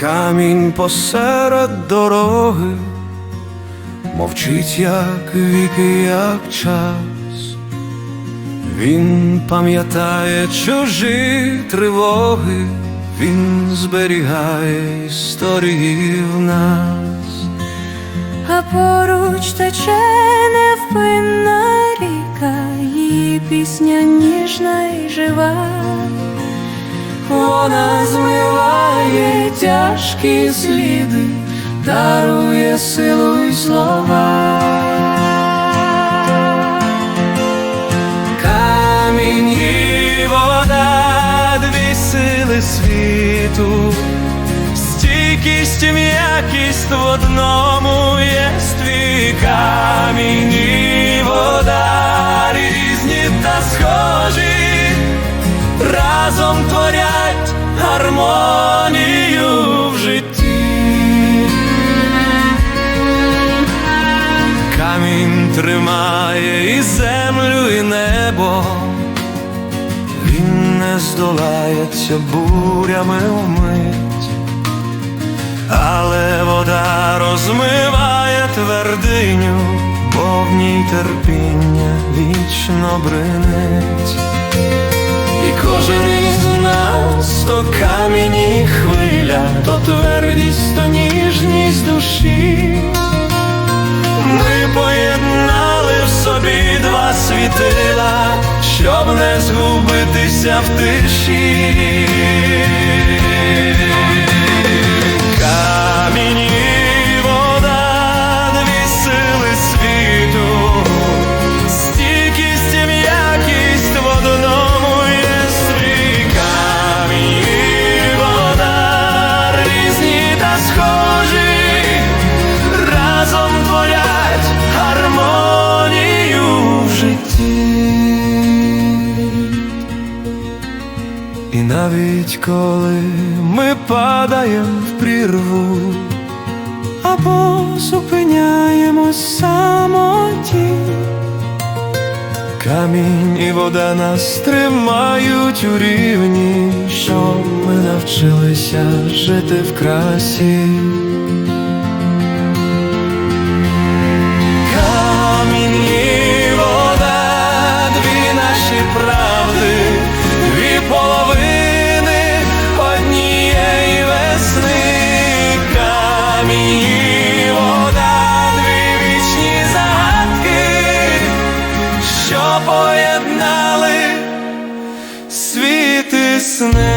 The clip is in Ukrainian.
Камінь посеред дороги, мовчить, як віки, як час. Він пам'ятає чужі тривоги, він зберігає історії в нас. а поруч тече невпинна ріка, її пісня ніжна й жива. Вона тяжкі сліди, дарує силу й слова. Камінь і вода, дві сили світу, стійкість м'якість в одному єстві. Камінь і вода, різні та схожі, разом творять гармонію в житті. Камінь тримає і землю, і небо, він не здолається бурями вмить, але вода розмиває твердиню, бо в ній терпіння вічно бринить. І кожен із нас то камені хвиля, то твердість, то ніжність душі. Ми поєднали в собі два світила, щоб не згубитися в тиші. Навіть коли ми падаємо в прірву, або зупиняємось самоті, камінь і вода нас тримають у рівні, що ми навчилися жити в красі. Що